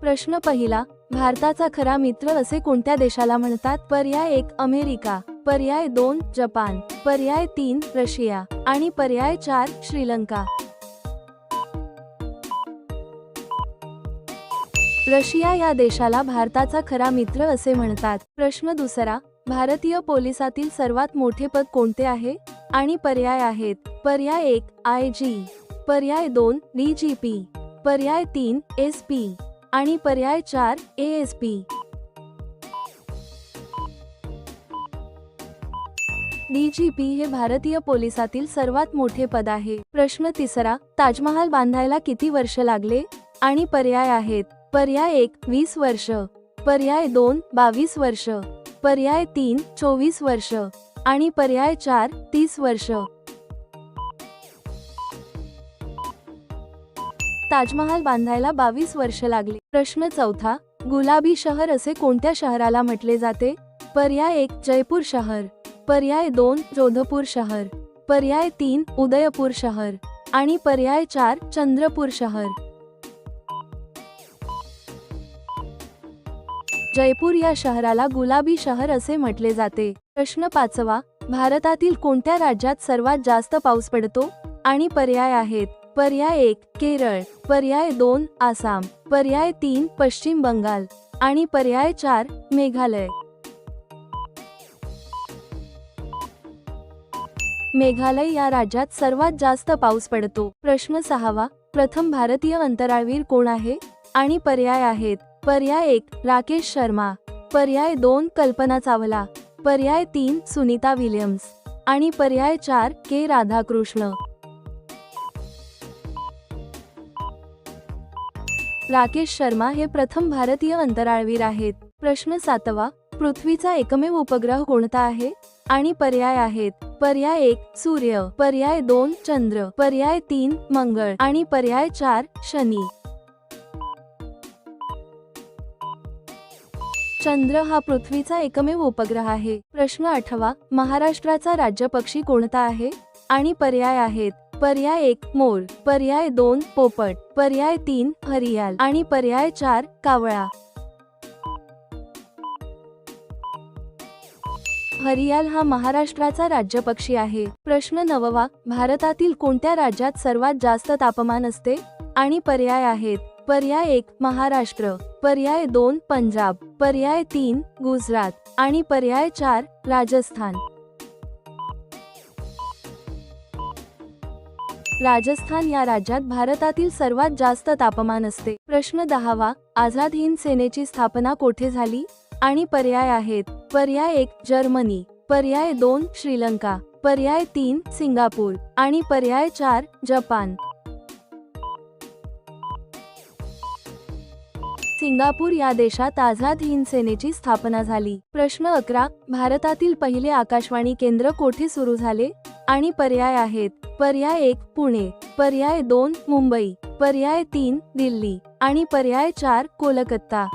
प्रश्न पहिला भारताचा खरा मित्र असे कोणत्या देशाला म्हणतात? पर्याय एक अमेरिका. पर्याय दोन जपान. पर्याय तीन रशिया. आणि पर्याय चार श्रीलंका. रशिया या देशाला भारताचा खरा मित्र असे म्हणतात. प्रश्न दुसरा भारतीय पोलिसातील सर्वात मोठे पद कोणते आहे? आणि पर्याय आहेत. पर्याय एक आय जी. पर्याय दोन डी जी पी. पर्याय तीन एस पी. आणि पर्याय चार ए एस पी डीजीपी हे भारतीय पोलिसातील सर्वात मोठे पद आहे. प्रश्न तिसरा ताजमहाल बांधायला किती वर्ष लागले? आणि पर्याय आहेत. पर्याय एक वीस वर्ष. पर्याय दोन बावीस वर्ष. पर्याय तीन चोवीस वर्ष. आणि पर्याय चार तीस वर्ष. ताजमहाल बांधायला बावीस वर्ष लागले. प्रश्न चौथा गुलाबी शहर असे कोणत्या शहराला म्हटले जाते? पर्याय एक जयपूर शहर. पर्याय दोन जोधपूर शहर. पर्याय तीन उदयपूर शहर. आणि पर्याय चार चंद्रपूर शहर. जयपूर या शहराला गुलाबी शहर असे म्हटले जाते. प्रश्न पाचवा भारतातील कोणत्या राज्यात सर्वात जास्त पाऊस पडतो? आणि पर्याय आहेत. पर्याय एक केरळ. पर्याय दोन आसाम. पर्याय तीन पश्चिम बंगाल. आणि पर्याय चार मेघालय. मेघालय या राज्यात सर्वात जास्त पाऊस पडतो. प्रश्न सहावा प्रथम भारतीय अंतराळवीर कोण आहे? आणि पर्याय आहेत. पर्याय एक राकेश शर्मा. पर्याय दोन कल्पना चावला. पर्याय तीन सुनीता विलियम्स. आणि पर्याय चार के राधाकृष्ण. राकेश शर्मा हे प्रथम भारतीय अंतराळवीर आहेत. प्रश्न सातवा पृथ्वीचा एकमेव उपग्रह कोणता आहे? आणि पर्याय आहेत. पर्याय एक सूर्य. पर्याय दोन चंद्र. पर्याय तीन मंगळ. आणि पर्याय चार शनी. चंद्र हा पृथ्वीचा एकमेव उपग्रह आहे. प्रश्न आठवा महाराष्ट्राचा राज्य पक्षी कोणता आहे? आणि पर्याय आहेत. पर्याय एक मोर. पर्याय दोन पोपट. पर्याय तीन हरियाल. आणि पर्याय चार कावळा. हरियाल हा महाराष्ट्राचा राज्य पक्षी आहे. प्रश्न नववा भारतातील कोणत्या राज्यात सर्वात जास्त तापमान असते? आणि पर्याय आहेत. पर्याय एक महाराष्ट्र. पर्याय दोन पंजाब. पर्याय तीन गुजरात. आणि पर्याय चार राजस्थान. राजस्थान या राज्यात भारतातील सर्वात जास्त तापमान असते. प्रश्न दहावा आझाद हिंद सेनेची स्थापना कोठे झाली? आणि पर्याय आहेत. पर्याय एक जर्मनी. पर्याय दोन श्रीलंका. पर्याय तीन सिंगापूर. आणि पर्याय चार जपान. सिंगापूर या देशात आझाद हिंद सेनेची स्थापना झाली. प्रश्न अकरा भारतातील पहिले आकाशवाणी केंद्र कोठे सुरू झाले? आणि पर्याय आहेत. पर्याय एक पुणे. पर्याय दोन मुंबई. पर्याय तीन दिल्ली. आणि पर्याय चार कोलकाता.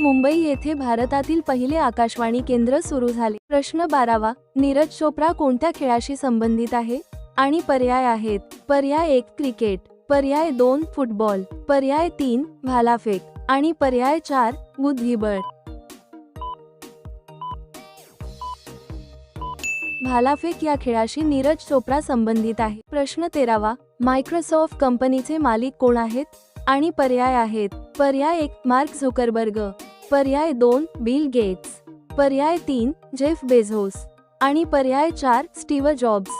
मुंबई येथे भारतातील पहिले आकाशवाणी केंद्र सुरू झाले. प्रश्न बारावा नीरज चोप्रा कोणत्या खेळाशी संबंधित आहे? आणि पर्याय आहेत. पर्याय एक क्रिकेट. पर्याय दोन फुटबॉल. पर्याय तीन भालाफेक. आणि पर्याय चार बुद्धिबळ. भालाफेक या खेळाशी नीरज चोप्रा संबंधित आहे. प्रश्न तेरावा मायक्रोसॉफ्ट कंपनीचे मालिक कोण आहेत? आणि पर्याय आहेत. पर्याय एक मार्क झुकरबर्ग. पर्याय दोन बिल गेट्स. पर्याय तीन जेफ बेझोस. आणि पर्याय चार स्टीव जॉब्स.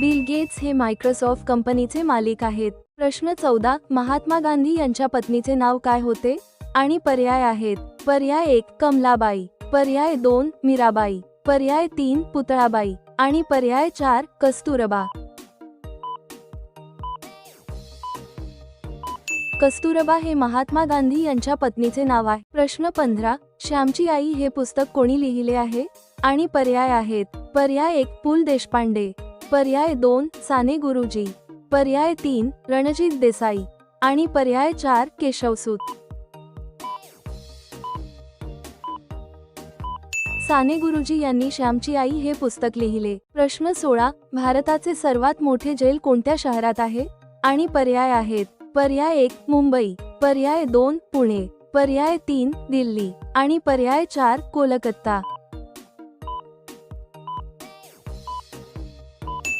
बिल गेट्स हे मायक्रोसॉफ्ट कंपनीचे मालिक आहेत. प्रश्न चौदा महात्मा गांधी यांच्या पत्नीचे नाव काय होते? आणि पर्याय आहेत. पर्याय एक कमलाबाई. पर्याय दोन मीराबाई. पर्याय तीन पुतळाबाई. आणि पर्याय चार कस्तुरबा. कस्तुरबा हे महात्मा गांधी यांच्या पत्नीचे नाव आहे. प्रश्न पंधरा श्यामची आई हे पुस्तक कोणी लिहिले आहे? आणि पर्याय आहेत. पर्याय एक पुल देशपांडे. पर्याय दोन साने गुरुजी. पर्याय तीन रणजित देसाई. आणि पर्याय चार केशवसूत. साने गुरुजी यांनी श्यामची आई हे पुस्तक लिहिले. प्रश्न सोळा भारताचे सर्वात मोठे जेल कोणत्या शहरात आहे? आणि पर्याय आहेत. पर्याय एक मुंबई. पर्याय दोन पुणे. पर्याय तीन दिल्ली. आणि पर्याय चार कोलकाता.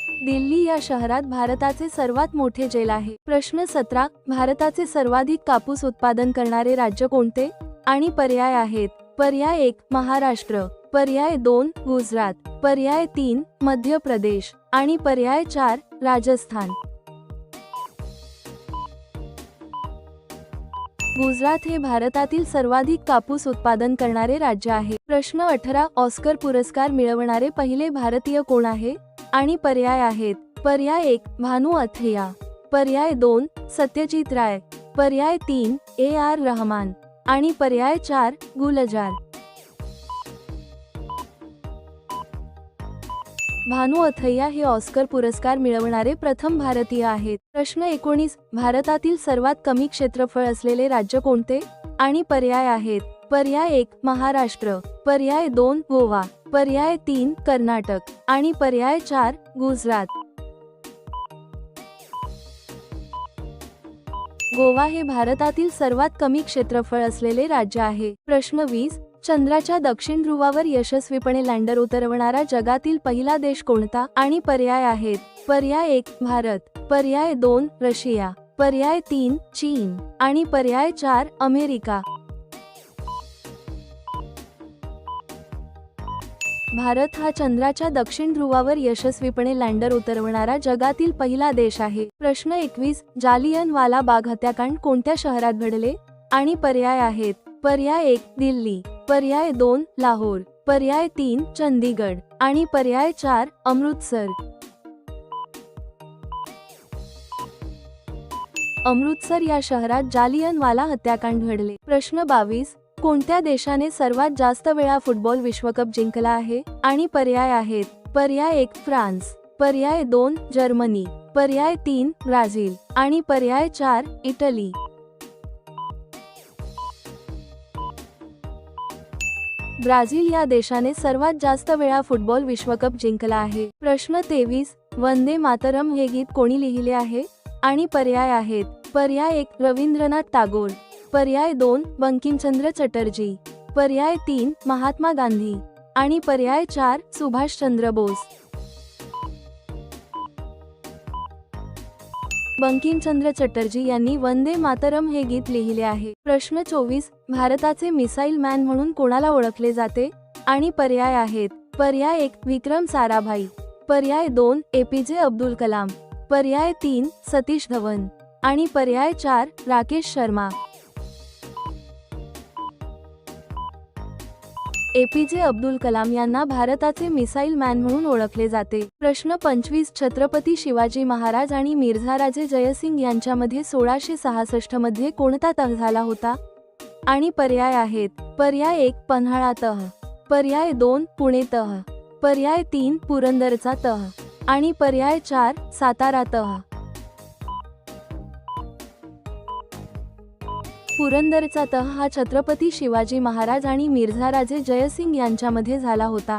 दिल्ली या शहरात भारताचे सर्वात मोठे जेल आहे. प्रश्न सतरा भारताचे सर्वाधिक कापूस उत्पादन करणारे राज्य कोणते? आणि पर्याय आहेत. पर्याय एक महाराष्ट्र. पर्याय दोन गुजरात. पर्याय तीन मध्य प्रदेश. आणि पर्याय चार राजस्थान. गुजरात हे भारतातील सर्वाधिक कापूस उत्पादन करणारे राज्य आहे. प्रश्न अठरा ऑस्कर पुरस्कार मिळवणारे पहिले भारतीय कोण आहे? आणि पर्याय आहेत. पर्याय एक भानू अथेया पर्याय दोन सत्यजित राय. पर्याय तीन ए आर रहमान. आणि पर्याय चार गुलजार. भानू अथैया हे ऑस्कर पुरस्कार मिळवणारे प्रथम भारतीय आहेत. प्रश्न एकोणीस भारतातील सर्वात कमी क्षेत्रफळ असलेले राज्य कोणते? आणि पर्याय आहेत. पर्याय एक महाराष्ट्र. पर्याय दोन गोवा. पर्याय तीन कर्नाटक. आणि पर्याय चार गुजरात. गोवा हे भारतातील सर्वात कमी क्षेत्रफळ असलेले राज्य आहे. प्रश्न वीस चंद्राच्या दक्षिण ध्रुवावर यशस्वीपणे लँडर उतरवणारा जगातील पहिला देश कोणता? आणि पर्याय आहेत. पर्याय एक भारत. पर्याय दोन रशिया. पर्याय तीन चीन. आणि पर्याय चार अमेरिका. भारत हा चंद्राच्या दक्षिण ध्रुवावर यशस्वीपणे लँडर उतरवणारा जगातील पहिला देश आहे. प्रश्न एकवीस जालियन वाला बाग हत्याकांड कोणत्या शहरात घडले? आणि पर्याय आहेत. पर्याय एक दिल्ली. पर्याय दोन लाहोर. पर्याय तीन चंदीगड आणि पर्याय चार अमृतसर. अमृतसर या शहरात जालियनवाला हत्याकांड घडले. प्रश्न बावीस कोणत्या देशाने सर्वात जास्त वेळा फुटबॉल विश्वकप जिंकला आहे? आणि पर्याय आहेत. पर्याय एक फ्रान्स. पर्याय दोन जर्मनी. पर्याय तीन ब्राझील. आणि पर्याय चार इटली. ब्राझील या देशाने सर्वात जास्त वेळा फुटबॉल विश्वकप जिंकला आहे. प्रश्न तेवीस वंदे मातरम हे गीत कोणी लिहिले आहे? आणि पर्याय आहेत. पर्याय एक रवींद्रनाथ टागोर. पर्याय दोन बंकिमचंद्र चटर्जी. पर्याय तीन महात्मा गांधी. आणि पर्याय चार सुभाषचंद्र बोस. बंकिमचंद्र चटर्जी यांनी वंदे मातरम हे गीत लिहिले आहे. प्रश्न चोवीस भारताचे मिसाईल मॅन म्हणून कोणाला ओळखले जाते? आणि पर्याय आहेत. पर्याय एक विक्रम साराभाई. पर्याय दोन एपीजे अब्दुल कलाम. पर्याय तीन सतीश धवन. आणि पर्याय चार राकेश शर्मा. एपीजे अब्दुल कलाम यांना भारताचे मिसाईल मॅन म्हणून ओळखले जाते. प्रश्न पंचवीस छत्रपती शिवाजी महाराज आणि मिर्झा राजे जयसिंग यांच्यामध्ये सोळाशे सहासष्टमध्ये कोणता तह झाला होता? आणि पर्याय आहेत. पर्याय एक पन्हाळा तह. पर्याय दोन पुणे तह. पर्याय तीन पुरंदरचा तह. आणि पर्याय चार सातारा तह. पुरंदरचा तह हा छत्रपती शिवाजी महाराज आणि मिर्झा राजे जयसिंग यांच्यामध्ये झाला होता.